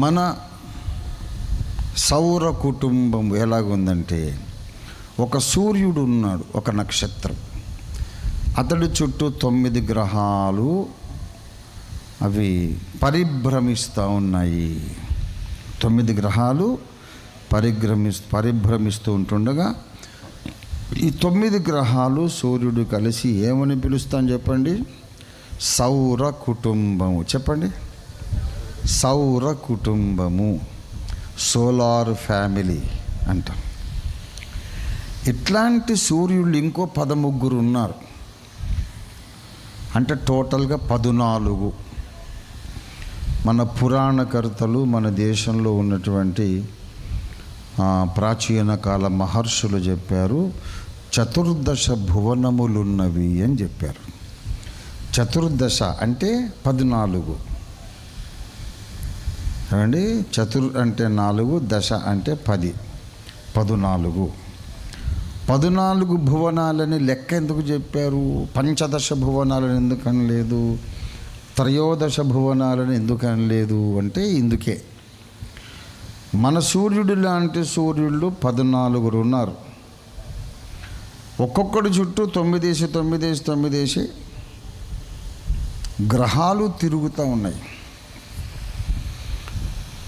మన సౌర కుటుంబం ఎలాగుందంటే ఒక సూర్యుడు ఉన్నాడు ఒక నక్షత్రం. అతడి చుట్టూ తొమ్మిది గ్రహాలు అవి పరిభ్రమిస్తూ ఉన్నాయి. తొమ్మిది గ్రహాలు పరిభ్రమి పరిభ్రమిస్తూ ఉంటుండగా ఈ తొమ్మిది గ్రహాలు సూర్యుడు కలిసి ఏమని పిలుస్తాను చెప్పండి? సౌర కుటుంబము. చెప్పండి. సౌర కుటుంబము సోలార్ ఫ్యామిలీ అంటాం. ఇట్లాంటి సూర్యుళ్ళు ఇంకో పదముగ్గురు ఉన్నారు. అంటే టోటల్గా పదునాలుగు. మన పురాణకర్తలు మన దేశంలో ఉన్నటువంటి ప్రాచీన కాల మహర్షులు చెప్పారు చతుర్దశ భువనములున్నవి అని చెప్పారు. చతుర్దశ అంటే పద్నాలుగు. ఏమండి? చతుర్ అంటే నాలుగు దశ అంటే పది. పదునాలుగు. పదునాలుగు భువనాలని లెక్క ఎందుకు చెప్పారు? పంచదశ భువనాలను ఎందుకు అనలేదు త్రయోదశ భువనాలను ఎందుకు అనలేదు అంటే ఇందుకే. మన సూర్యుడు లాంటి సూర్యుళ్ళు పద్నాలుగురు ఉన్నారు. ఒక్కొక్కడి చుట్టూ తొమ్మిదేసి తొమ్మిదేసి తొమ్మిదేసి గ్రహాలు తిరుగుతూ ఉన్నాయి.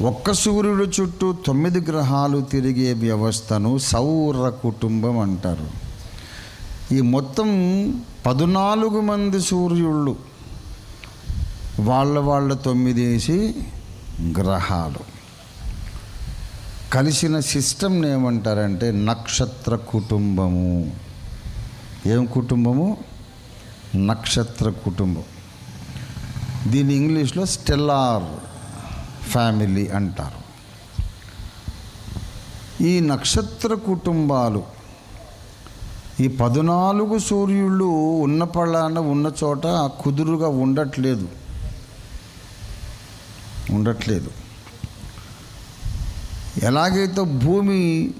ఒక్క సూర్యుడు చుట్టూ తొమ్మిది గ్రహాలు తిరిగే వ్యవస్థను సౌర కుటుంబం అంటారు. ఈ మొత్తం పద్నాలుగు మంది సూర్యుళ్ళు వాళ్ళ వాళ్ళ తొమ్మిదేసి గ్రహాలు. కలిసిన సిస్టమ్ని ఏమంటారంటే నక్షత్ర కుటుంబము. ఏం కుటుంబము? నక్షత్ర కుటుంబం. దీని ఇంగ్లీష్లో స్టెల్లార్ ఫ్యామిలీ అంటారు. ఈ నక్షత్ర కుటుంబాలు ఈ పద్నాలుగు సూర్యుళ్ళు ఉన్న పళ్ళాన ఉన్న చోట కుదురుగా ఉండట్లేదు. ఉండట్లేదు. ఎలాగైతే భూమి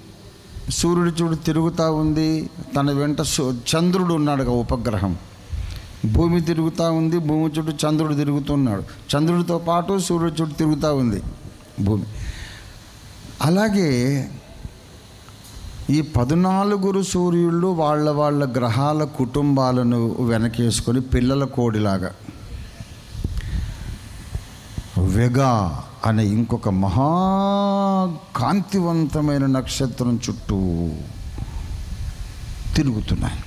సూర్యుడి చూడు తిరుగుతూ ఉంది తన వెంట చంద్రుడు ఉన్నాడు ఉపగ్రహం. భూమి తిరుగుతూ ఉంది భూమి చుట్టూ చంద్రుడు తిరుగుతున్నాడు. చంద్రుడితో పాటు సూర్యుడు చుట్టూ తిరుగుతూ ఉంది భూమి. అలాగే ఈ పద్నాలుగురు సూర్యుళ్ళు వాళ్ళ వాళ్ళ గ్రహాల కుటుంబాలను వెనకేసుకొని పిల్లల కోడిలాగా. వెగా అనే ఇంకొక మహా కాంతివంతమైన నక్షత్రం చుట్టూ తిరుగుతున్నాయి.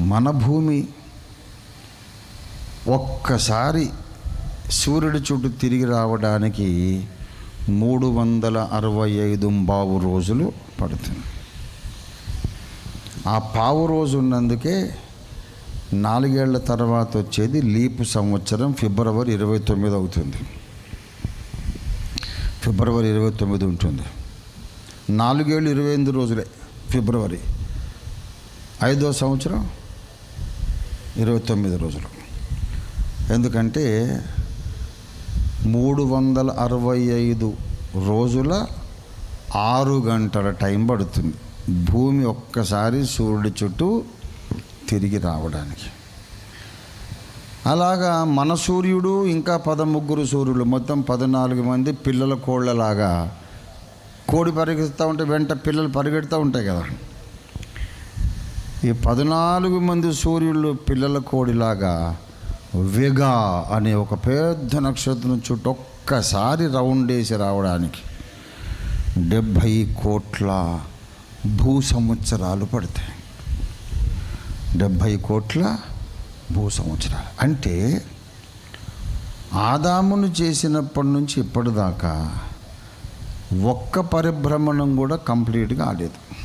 మన భూమి ఒక్కసారి సూర్యుడి చుట్టూ తిరిగి రావడానికి మూడు వందల అరవై ఐదు బావు రోజులు పడుతుంది. ఆ పావు రోజు ఉన్నందుకే నాలుగేళ్ళ తర్వాత వచ్చేది లీపు సంవత్సరం ఫిబ్రవరి ఇరవై తొమ్మిది అవుతుంది. ఫిబ్రవరి ఇరవై తొమ్మిది ఉంటుంది. నాలుగేళ్ళు ఇరవై ఎనిమిది రోజులే ఫిబ్రవరి. ఐదో సంవత్సరం ఇరవై తొమ్మిది రోజులు. ఎందుకంటే మూడు వందల అరవై ఐదు రోజుల ఆరు గంటల టైం పడుతుంది. భూమి ఒక్కసారి సూర్యుడి చుట్టూ తిరిగి రావడానికి. అలాగా మన సూర్యుడు ఇంకా పదముగ్గురు సూర్యులు మొత్తం పద్నాలుగు మంది పిల్లల కోళ్ళలాగా కోడి పరిగెత్తుతూ ఉంటే వెంట పిల్లలు పరిగెడుతూ ఉంటాయి కదా. ఈ పద్నాలుగు మంది సూర్యుళ్ళు పిల్లల కోడిలాగా వెగా అనే ఒక పెద్ద నక్షత్రం చుట్టూ ఒక్కసారి రౌండ్ వేసి రావడానికి డెబ్భై కోట్ల భూ సంవత్సరాలు పడతాయి. డెబ్భై కోట్ల భూ సంవత్సరాలు అంటే ఆదామును చేసినప్పటి నుంచి ఇప్పటిదాకా ఒక్క పరిభ్రమణం కూడా కంప్లీట్గా ఆడలేదు.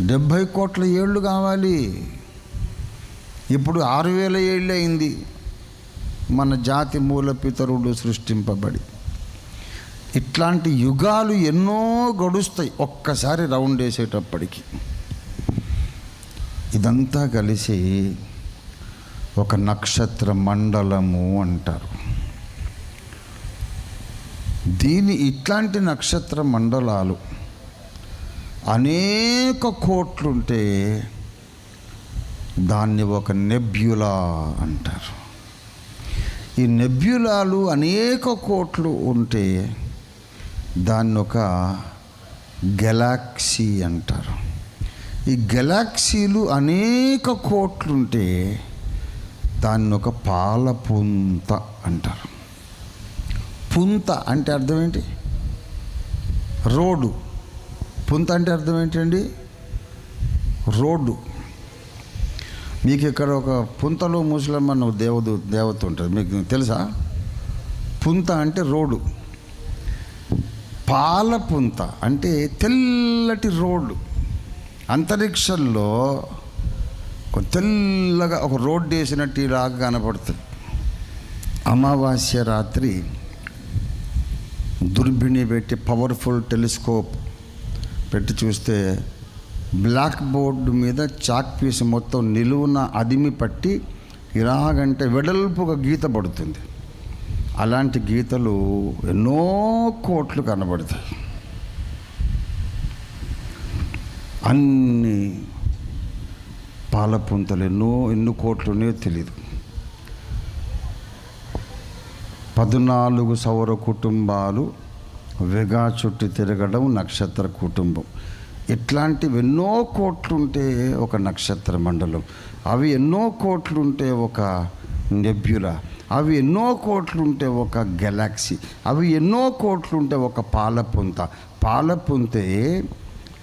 డెబ్భై కోట్ల ఏళ్ళు కావాలి. ఇప్పుడు ఆరు వేల ఏళ్ళు అయింది. మన జాతి మూల పితరుడు సృష్టింపబడి. ఇట్లాంటి యుగాలు ఎన్నో గడుస్తాయి ఒక్కసారి రౌండ్ వేసేటప్పటికి. ఇదంతా కలిసి ఒక నక్షత్ర మండలము అంటారు. దీని ఇట్లాంటి నక్షత్ర మండలాలు అనేక కోట్లుంటే దాన్ని ఒక నెబ్యులా అంటారు. ఈ నెబ్యులాలు అనేక కోట్లు ఉంటే దాన్ని ఒక గెలాక్సీ అంటారు. ఈ గెలాక్సీలు అనేక కోట్లుంటే దాన్ని ఒక పాల పుంత అంటారు. పుంత అంటే అర్థం ఏంటి? రోడ్డు. పుంత అంటే అర్థం ఏంటండి? రోడ్డు. మీకు ఇక్కడ ఒక పుంతలో ముసలమ్మ దేవదు దేవత ఉంటుంది మీకు తెలుసా? పుంత అంటే రోడ్డు. పాల పుంత అంటే తెల్లటి రోడ్డు. అంతరిక్షంలో ఒక తెల్లగా ఒక రోడ్డు వేసినట్టు ఇలాగా కనపడుతుంది. అమావాస్య రాత్రి దుర్బిణి పెట్టి పవర్ఫుల్ టెలిస్కోప్ పెట్టి చూస్తే బ్లాక్ బోర్డు మీద చాక్ పీస్ మొత్తం నిలువున అదిమి పట్టి ఇలాగంటే వెడల్పుగా గీత పడుతుంది. అలాంటి గీతలు ఎన్నో కోట్లు కనబడతాయి. అన్ని పాలపుంతలు ఎన్నో ఎన్ని కోట్లు ఉన్నాయో తెలియదు పద్నాలుగు సౌర కుటుంబాలు వెగా చుట్టూ తిరగడం నక్షత్ర కుటుంబం. ఇట్లాంటివి ఎన్నో కోట్లుంటే ఒక నక్షత్ర మండలం. అవి ఎన్నో కోట్లుంటే ఒక నెబ్యులా. అవి ఎన్నో కోట్లుంటే ఒక గెలాక్సీ. అవి ఎన్నో కోట్లుంటే ఒక పాలపుంత. పాలపుంతే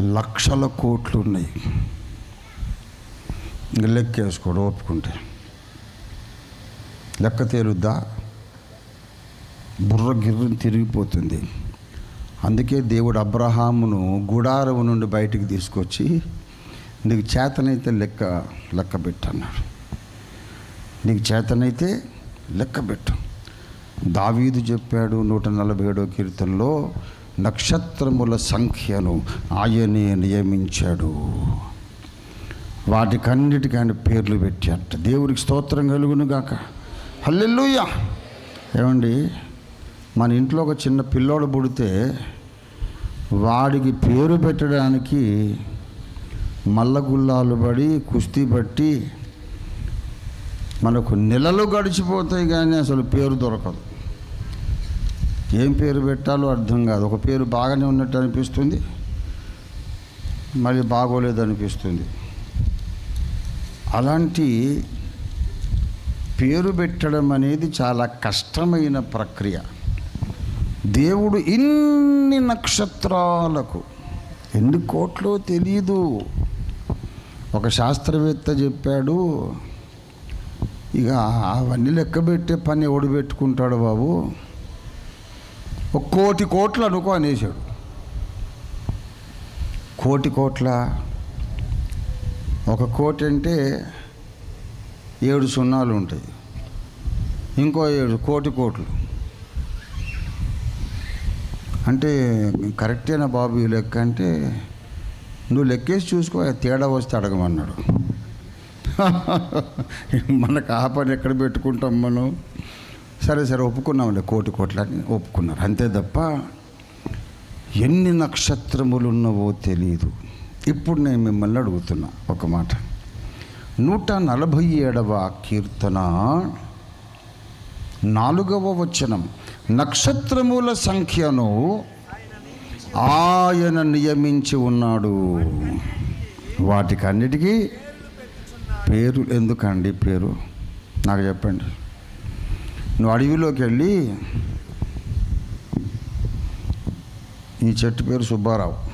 లక్షల కోట్లు ఉన్నాయి లెక్కేసుకోడు ఒప్పుకుంటే లెక్క తేలుద్దా? బుర్ర గిర్రం తిరిగిపోతుంది. అందుకే దేవుడు అబ్రహామును గుడారం నుండి బయటికి తీసుకొచ్చి నీకు చేతనైతే లెక్క లెక్క పెట్టన్నాడు నీకు చేతనైతే లెక్క పెట్టు. దావీదు చెప్పాడు నూట నలభై ఏడో కీర్తనలో నక్షత్రముల సంఖ్యను ఆయనే నియమించాడు. వాటికన్నిటికీ ఆయన పేర్లు పెట్టాట దేవుడికి స్తోత్రం కలుగును గాక హల్లెలూయా! ఏమండి? మన ఇంట్లో ఒక చిన్న పిల్లోడు పుడితే వాడికి పేరు పెట్టడానికి మల్లగుల్లాలు పడి కుస్తీ పట్టి మనకు నెలలు గడిచిపోతాయి కానీ అసలు పేరు దొరకదు. ఏం పేరు పెట్టాలో అర్థం కాదు. ఒక పేరు బాగానే ఉన్నట్టు అనిపిస్తుంది మళ్ళీ బాగోలేదు అనిపిస్తుంది. అలాంటి పేరు పెట్టడం అనేది చాలా కష్టమైన ప్రక్రియ. దేవుడు ఇన్ని నక్షత్రాలకు ఎన్ని కోట్లో తెలీదు. ఒక శాస్త్రవేత్త చెప్పాడు ఇక అవన్నీ లెక్కబెట్టే పని ఎవడు పెట్టుకుంటాడు బాబు? ఒక కోటి కోట్లు అనుకో అనేసాడు కోటి కోట్ల? ఒక కోటి అంటే ఏడు సున్నాలు ఉంటాయి. ఇంకో ఏడు కోటి కోట్లు. అంటే కరెక్టేనా బాబు ఈ లెక్క అంటే నువ్వు లెక్కేసి చూసుకో తేడా వస్తే అడగమన్నాడు. మనకు ఆ పని ఎక్కడ పెట్టుకుంటాం మనం? సరే సరే ఒప్పుకున్నాంలే కోటి కోట్లని ఒప్పుకున్నారు. అంతే తప్ప ఎన్ని నక్షత్రములు ఉన్నవో తెలియదు ఇప్పుడు నేను మిమ్మల్ని అడుగుతున్నా ఒక మాట. నూట నలభై ఏడవ కీర్తన నాలుగవ వచనం. నక్షత్రముల సంఖ్యను ఆయన నియమించి ఉన్నాడు. వాటికి అన్నిటికీ పేరు ఎందుకండి పేరు? నాకు చెప్పండి. నువ్వు అడవిలోకి వెళ్ళి ఈ చెట్టు పేరు సుబ్బారావు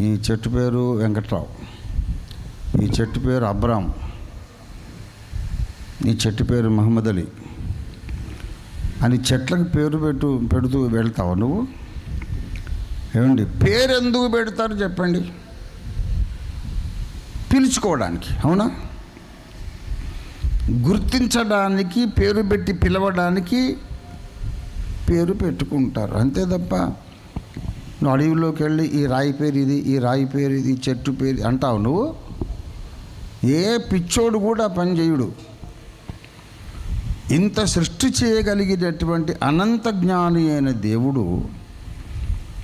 ఈ చెట్టు పేరు వెంకట్రావు ఈ చెట్టు పేరు అబ్రామ్ ఈ చెట్టు పేరు మహమ్మద్ అలీ అని చెట్లకు పేరు పెట్టు పెడుతూ వెళ్తావు నువ్వు? ఏమండి? పేరు ఎందుకు పెడతారు చెప్పండి. పిలుచుకోవడానికి అవునా? గుర్తించడానికి పేరు పెట్టి పిలవడానికి పేరు పెట్టుకుంటారు. అంతే తప్ప నువ్వు అడవిలోకి వెళ్ళి ఈ రాయి పేరు ఇది ఈ రాయి పేరు ఇది ఈ చెట్టు పేరు అంటావు నువ్వు? ఏ పిచ్చోడు కూడా పని చేయుడు. ఇంత సృష్టి చేయగలిగినటువంటి అనంత జ్ఞాని అయిన దేవుడు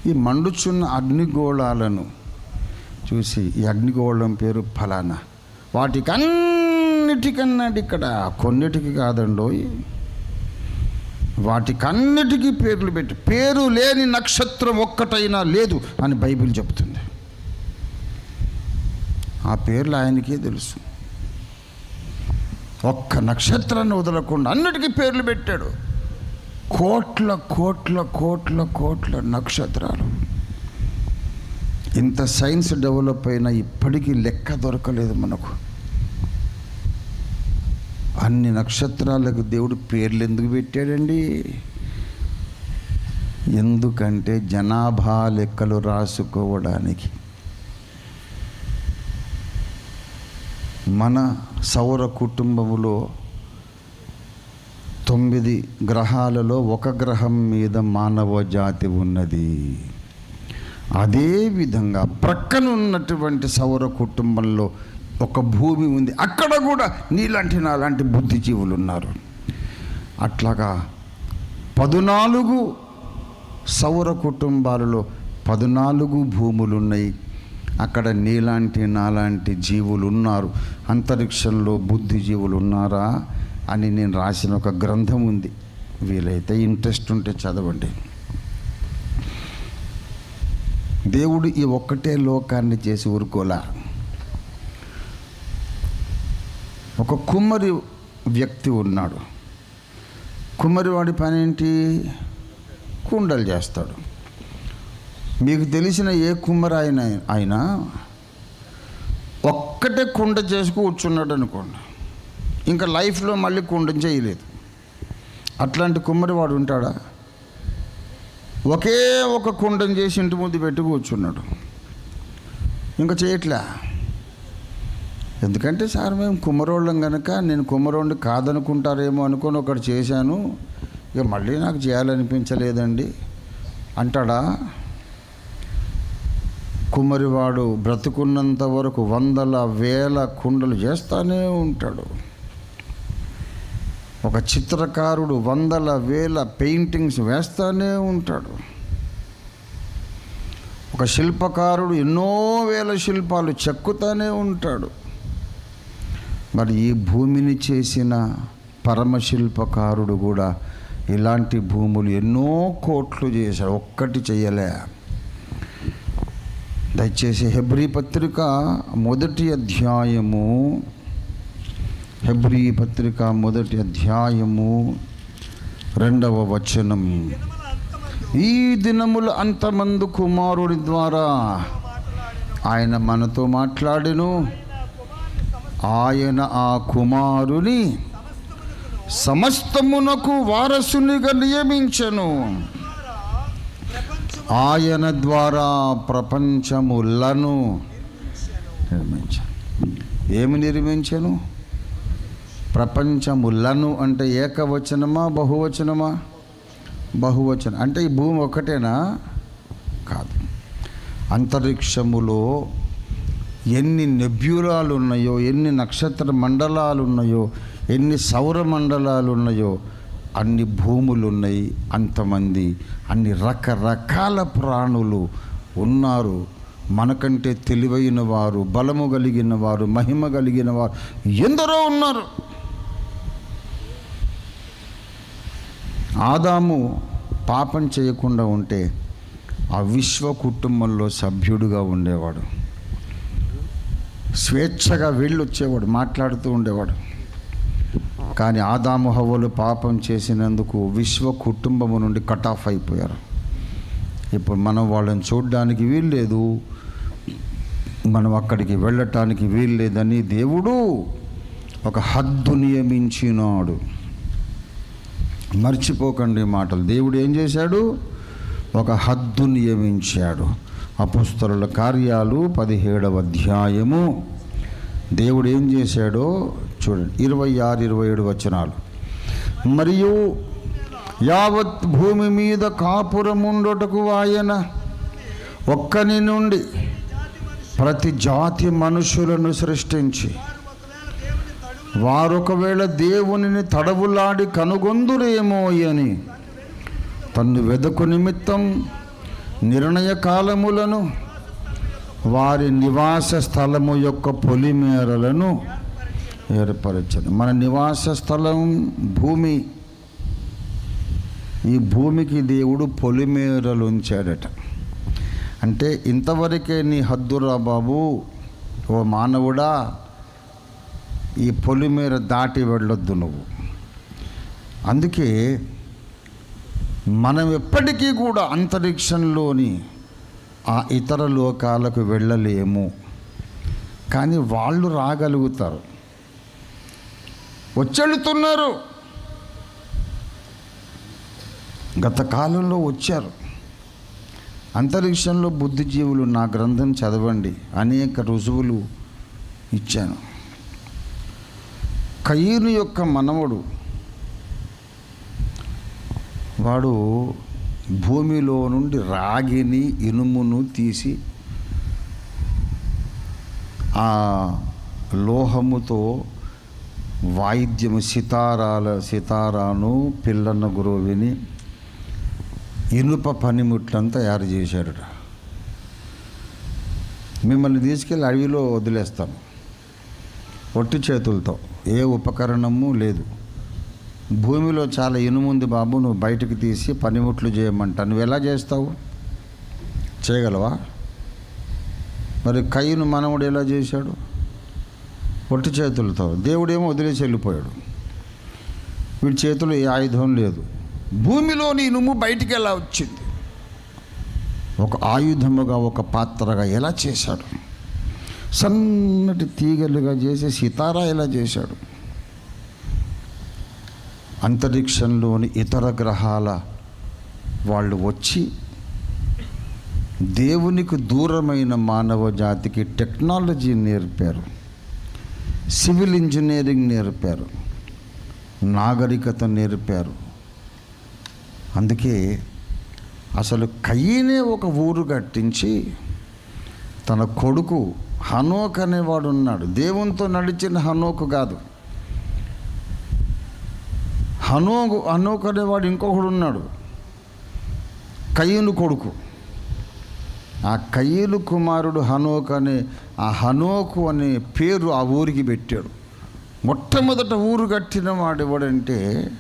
ఈ మండుచున్న అగ్నిగోళాలను చూసి ఈ అగ్నిగోళం పేరు ఫలానా. వాటికన్నిటికన్నా ఇక్కడ కొన్నిటికి కాదండోయ్ వాటికన్నిటికీ పేర్లు పెట్టి. పేరు లేని నక్షత్రం ఒక్కటైనా లేదు అని బైబిల్ చెబుతుంది. ఆ పేర్లు ఆయనకే తెలుసు. ఒక్క నక్షత్రాన్ని వదలకుండా అన్నిటికీ పేర్లు పెట్టాడు. కోట్ల కోట్ల కోట్ల కోట్ల నక్షత్రాలు. ఇంత సైన్స్ డెవలప్ అయినా ఇప్పటికీ లెక్క దొరకలేదు మనకు. అన్ని నక్షత్రాలకు దేవుడు పేర్లు ఎందుకు పెట్టాడండి? ఎందుకంటే జనాభా లెక్కలు రాసుకోవడానికి. మన సౌర కుటుంబములో తొమ్మిది గ్రహాలలో ఒక గ్రహం మీద మానవ జాతి ఉన్నది. అదేవిధంగా ప్రక్కన ఉన్నటువంటి సౌర కుటుంబంలో ఒక భూమి ఉంది. అక్కడ కూడా నీలాంటి నాలాంటి బుద్ధిజీవులు ఉన్నారు. అట్లాగా పదునాలుగు సౌర కుటుంబాలలో పద్నాలుగు భూములు ఉన్నాయి అక్కడ నీలాంటి నాలాంటి జీవులు ఉన్నారు అంతరిక్షంలో బుద్ధిజీవులు ఉన్నారా అని నేను రాసిన ఒక గ్రంథం ఉంది. వీలైతే ఇంట్రెస్ట్ ఉంటే చదవండి. దేవుడు ఈ ఒక్కటే లోకాన్ని చేసి ఊరుకోలా. ఒక కుమ్మరి వ్యక్తి ఉన్నాడు. కుమ్మరివాడి పని ఏంటి కుండలు చేస్తాడు. మీకు తెలిసిన ఏ కుమ్మరి ఆయన ఆయన ఒక్కటే కుండ చేసుకు కూర్చున్నాడు అనుకోండి. ఇంకా లైఫ్లో మళ్ళీ కుండం చేయలేదు. అట్లాంటి కుమ్మరి వాడు ఉంటాడా? ఒకే ఒక కుండం చేసి ఇంటి ముందు పెట్టి కూర్చున్నాడు. ఇంకా చేయట్లే? ఎందుకంటే సార్ మేము కుమ్మరోళ్ళం కనుక నేను కుమ్మరోడిని కాదనుకుంటారేమో అనుకొని ఒకటి చేశాను. ఇక మళ్ళీ నాకు చేయాలనిపించలేదండి. అంటాడా? కుమ్మరివాడు బ్రతుకున్నంత వరకు వందల వేల కుండలు చేస్తానే ఉంటాడు. ఒక చిత్రకారుడు వందల వేల పెయింటింగ్స్ వేస్తానే ఉంటాడు. ఒక శిల్పకారుడు ఎన్నో వేల శిల్పాలు చెక్కుతానే ఉంటాడు. మరి ఈ భూమిని చేసిన పరమశిల్పకారుడు కూడా ఇలాంటి భూములు ఎన్నో కోట్లు చేశాడు. ఒక్కటి చేయలే దయచేసి హెబ్రీ పత్రిక మొదటి అధ్యాయము. హెబ్రీ పత్రిక మొదటి అధ్యాయము రెండవ వచనం. ఈ దినముల అంతమందు కుమారుడి ద్వారా ఆయన మనతో మాట్లాడెను. ఆయన ఆ కుమారుని సమస్తమునకు వారసునిగా నియమించెను. ఆయన ద్వారా ప్రపంచములను నిర్మించాను ఏమి నిర్మించాను? ప్రపంచములను అంటే ఏకవచనమా బహువచనమా? బహువచనం అంటే ఈ భూమి ఒకటేనా కాదు. అంతరిక్షములో ఎన్ని నెబ్యులాలు ఉన్నాయో ఎన్ని నక్షత్ర మండలాలు ఉన్నాయో ఎన్ని సౌర మండలాలు ఉన్నాయో అన్ని భూములు ఉన్నాయి అంతమంది అన్ని రకరకాల ప్రాణులు ఉన్నారు. మనకంటే తెలివైన వారు బలము కలిగిన వారు మహిమ కలిగిన వారు ఎందరో ఉన్నారు. ఆదాము పాపం చేయకుండా ఉంటే ఆ విశ్వ కుటుంబంలో సభ్యుడుగా ఉండేవాడు. స్వేచ్ఛగా వెళ్ళొచ్చేవాడు మాట్లాడుతూ ఉండేవాడు. కానీ ఆదాము హవ్వలు పాపం చేసినందుకు విశ్వ కుటుంబము నుండి కట్ ఆఫ్ అయిపోయారు. ఇప్పుడు మనం వాళ్ళని చూడడానికి వీల్లేదు. మనం అక్కడికి వెళ్ళటానికి వీల్లేదని దేవుడు ఒక హద్దు నియమించినాడు. మర్చిపోకండి మాటలు. దేవుడు ఏం చేశాడు? ఒక హద్దు నియమించాడు. అపుస్తరుల కార్యాలు పదిహేడవ అధ్యాయము. దేవుడు ఏం చేశాడో చూడండి. ఇరవై ఆరు ఇరవై ఏడు వచనాలు. మరియు యావత్ భూమి మీద కాపురముండటకు ఆయన ఒక్కని నుండి ప్రతి జాతి మనుషులను సృష్టించి వారొకవేళ దేవునిని తడవులాడి కనుగొందురేమో అని తన్ను వెదకు నిమిత్తం నిర్ణయ కాలములను వారి నివాస స్థలము యొక్క పొలిమేరలను ఏర్పరచను. మన నివాస స్థలం భూమి. ఈ భూమికి దేవుడు పొలిమేరలు ఉంచాడట. అంటే ఇంతవరకే నీ హద్దురా బాబు ఓ మానవుడా ఈ పొలిమేర దాటి వెళ్ళొద్దు నువ్వు. అందుకే మనం ఎప్పటికీ కూడా అంతరిక్షంలోని ఆ ఇతర లోకాలకు వెళ్ళలేము. కానీ వాళ్ళు రాగలుగుతారు. వచ్చెళుతున్నారు. గత కాలంలో వచ్చారు. అంతరిక్షంలో బుద్ధిజీవులు నా గ్రంథం చదవండి. అనేక రుజువులు ఇచ్చాను. కయ్యూను యొక్క మనవడు వాడు భూమిలో నుండి రాగిని ఇనుమును తీసి ఆ లోహముతో వాయిద్యము సితారాల సితారాను పిల్లన్న గురువుని ఇనుప పనిముట్లను తయారు చేశాడట. మిమ్మల్ని తీసుకెళ్ళి అడవిలో వదిలేస్తాను ఒట్టి చేతులతో. ఏ ఉపకరణము లేదు. భూమిలో చాలా ఇనుముంది బాబు నువ్వు బయటకు తీసి పనిముట్లు చేయమంటా. నువ్వు ఎలా చేస్తావు? చేయగలవా? మరి కయ్యను మనవుడు ఎలా చేశాడు? ఒట్టి చేతులతో. దేవుడేమో వదిలేసి వెళ్ళిపోయాడు. వీడి చేతిలో ఏ ఆయుధం లేదు. భూమిలోని ఇనుము బయటికి ఎలా వచ్చింది? ఒక ఆయుధముగా ఒక పాత్రగా ఎలా చేశాడు? సన్నటి తీగలుగా చేసి సితారా ఎలా చేశాడు? అంతరిక్షంలోని ఇతర గ్రహాల వాళ్ళు వచ్చి దేవునికి దూరమైన మానవ జాతికి టెక్నాలజీ నేర్పారు. సివిల్ ఇంజనీరింగ్ నేర్పారు. నాగరికత నేర్పారు. అందుకే అసలు కయ్యనే ఒక ఊరు కట్టించి తన కొడుకు హనోక్ అనేవాడు ఉన్నాడు. దేవునితో నడిచిన హనోక్ కాదు. హనోకు హనోక్ అనేవాడు ఇంకొకడు ఉన్నాడు. కయ్యను కొడుకు. ఆ కయ్యలు కుమారుడు హనోక్ అనే ఆ హనోకు అనే పేరు ఆ ఊరికి పెట్టాడు. మొట్టమొదట ఊరు కట్టిన వాడు ఎవడంటే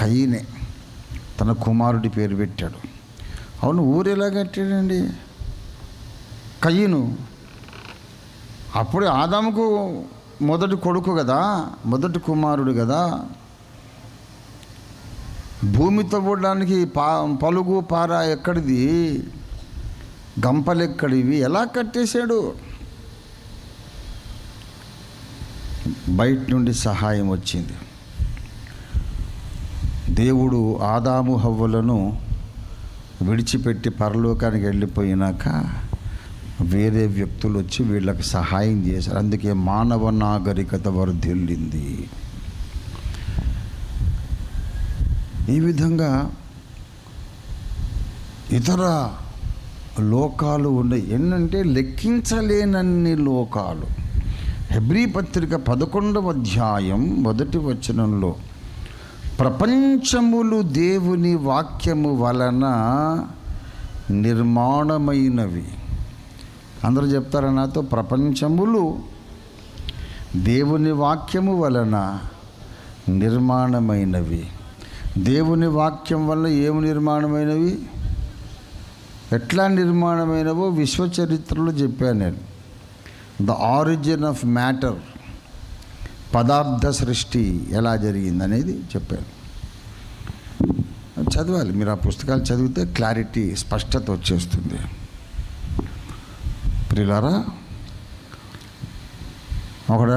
కయ్యనే. తన కుమారుడి పేరు పెట్టాడు. అవును ఊరు ఎలా కట్టాడండి? కయ్యను. అప్పుడు ఆదాముకు మొదటి కొడుకు కదా మొదటి కుమారుడు కదా. భూమి తవ్వడానికి పా పలుగు పార ఎక్కడిది? గంపలెక్కడివి ఎలా కట్టేశాడు? బయట నుండి సహాయం వచ్చింది. దేవుడు ఆదాము హవ్వలను విడిచిపెట్టి పరలోకానికి వెళ్ళిపోయినాక వేరే వ్యక్తులు వచ్చి వీళ్ళకి సహాయం చేశారు. అందుకే మానవ నాగరికత వర్ధిల్లింది ఈ విధంగా ఇతర లోకాలు ఉన్నాయి ఏంటంటే లెక్కించలేనన్ని లోకాలు. హెబ్రీ పత్రిక పదకొండవ అధ్యాయం మొదటి వచనంలో ప్రపంచములు దేవుని వాక్యము వలన నిర్మాణమైనవి. అందరూ చెప్తారా నాతో? ప్రపంచములు దేవుని వాక్యము వలన నిర్మాణమైనవి. దేవుని వాక్యం వల్ల ఏమి నిర్మాణమైనవి? ఎట్లా నిర్మాణమైనవో విశ్వ చరిత్రలో చెప్పాను నేను. ద ఆరిజిన్ ఆఫ్ మ్యాటర్ పదార్థ సృష్టి ఎలా జరిగింది అనేది చెప్పాను. చదవాలి. మీరు ఆ పుస్తకాలు చదివితే క్లారిటీ స్పష్టత వచ్చేస్తుంది. ప్రిలారా ఒకడు